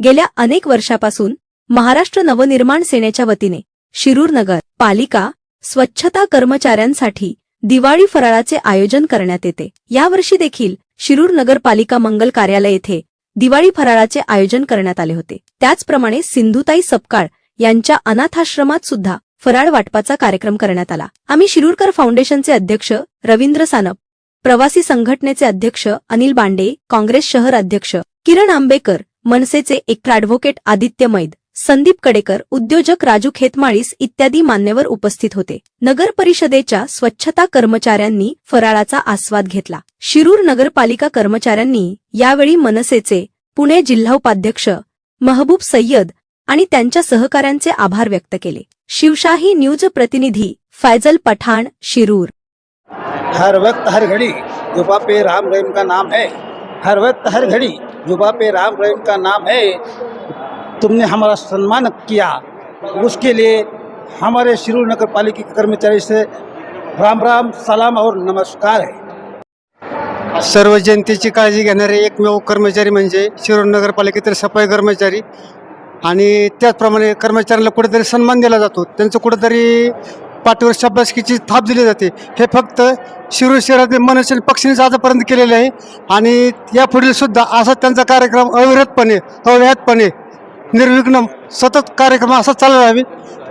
गेल्या अनेक वर्षापासून महाराष्ट्र नवनिर्माण सेनेच्या वतीने शिरूर नगर पालिका स्वच्छता कर्मचाऱ्यांसाठी दिवाळी फराळाचे आयोजन करण्यात येते. यावर्षी देखील शिरूर नगरपालिका मंगल कार्यालय येथे दिवाळी फराळाचे आयोजन करण्यात आले होते. त्याचप्रमाणे सिंधुताई सपकाळ यांच्या अनाथाश्रमात सुद्धा फराळ वाटपाचा कार्यक्रम करण्यात आला. आम्ही शिरूरकर फाउंडेशनचे अध्यक्ष रवींद्र सानप प्रवासी संघटनेचे अध्यक्ष अनिल बांडे काँग्रेस शहर अध्यक्ष किरण आंबेकर मनसेचे एक ॲडव्होकेट आदित्य मैद संदीप कडेकर उद्योजक राजू खेतमाळीस इत्यादी मान्यवर उपस्थित होते. नगर परिषदेच्या स्वच्छता कर्मचाऱ्यांनी फराळाचा आस्वाद घेतला. शिरूर नगरपालिका कर्मचाऱ्यांनी यावेळी मनसेचे पुणे जिल्हा उपाध्यक्ष महबूब सय्यद आणि त्यांच्या सहकाऱ्यांचे आभार व्यक्त केले. शिवशाही न्यूज प्रतिनिधी फैजल पठाण शिरूर. हर वक्त हर घड़ी पे राम रहीम का नाम है हर वक्त हर घड़ी जुबा पे राम रहीम का नाम है। तुमने हमारा सम्मान किया। उसके लिए हमारे शिरूर नगर पालिका के कर्मचारी से राम राम सलाम और नमस्कार है। सर्व जनतेची काळजी घेणारे एकमेव कर्मचारी म्हणजे शिरूर नगरपालिकेतील सफाई कर्मचारी. आणि त्याचप्रमाणे कर्मचाऱ्यांना कुठेतरी सन्मान दिला जातो. त्यांचं कुठेतरी पाठीवर शाबासकीची थाप दिली जाते. हे फक्त शिरूर शहरातील मनसे पक्षानेच आजपर्यंत केलेले आहे. आणि यापुढील सुद्धा असा त्यांचा कार्यक्रम अविरतपणे अव्याहतपणे निर्विघ्न सतत कार्यक्रम असा चालू राहावे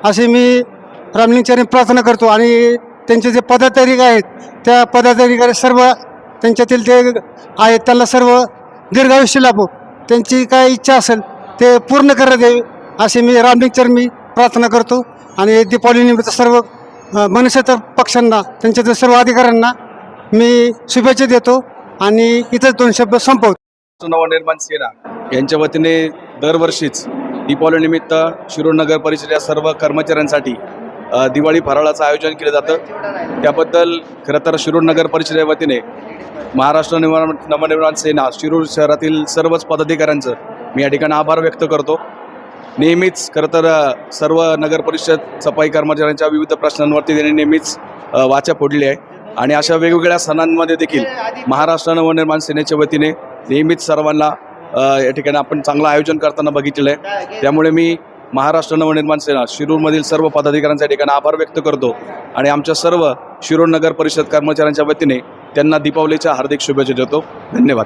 असे मी रामलिंगचार्य प्रार्थना करतो. आणि त्यांचे जे पदाधिकारी आहेत त्या पदाधिकारी सर्व त्यांच्यातील ते आहेत त्यांना सर्व दीर्घायुष्य लाभो. त्यांची काय इच्छा असेल ते पूर्ण करण्यात यावी असे मी रामलिंगचर मी प्रार्थना करतो. आणि दीपावलीनिमित्त सर्व मनसेतर पक्षांना त्यांच्यातील सर्व अधिकाऱ्यांना मी शुभेच्छा देतो आणि इतर दोन शब्द संपवतो. नवनिर्माण सेना यांच्या वतीने दरवर्षीच दीपावलीनिमित्त शिरूर नगर परिषदेच्या सर्व कर्मचाऱ्यांसाठी दिवाळी फराळाचं आयोजन केलं जातं. त्याबद्दल खरं तर शिरूर नगर परिषदेच्या वतीने महाराष्ट्र निर्माण नवनिर्माण सेना शिरूर शहरातील सर्वच पदाधिकाऱ्यांचं मी या ठिकाणी आभार व्यक्त करतो. नेहमीच खरं तर सर्व नगरपरिषद सफाई कर्मचाऱ्यांच्या विविध प्रश्नांवरती त्यांनी नेहमीच वाचा फोडली आहे. आणि अशा वेगवेगळ्या सणांमध्ये देखील महाराष्ट्र नवनिर्माण सेनेच्या वतीने नेहमीच सर्वांना या ठिकाणी आपण चांगलं आयोजन करताना बघितलेलं आहे. त्यामुळे मी महाराष्ट्र नवनिर्माण सेना शिरूरमधील सर्व पदाधिकाऱ्यांच्या ठिकाणी आभार व्यक्त करतो. आणि आमच्या सर्व शिरूर नगर परिषद कर्मचाऱ्यांच्या वतीने त्यांना दीपावलीच्या हार्दिक शुभेच्छा देतो. धन्यवाद.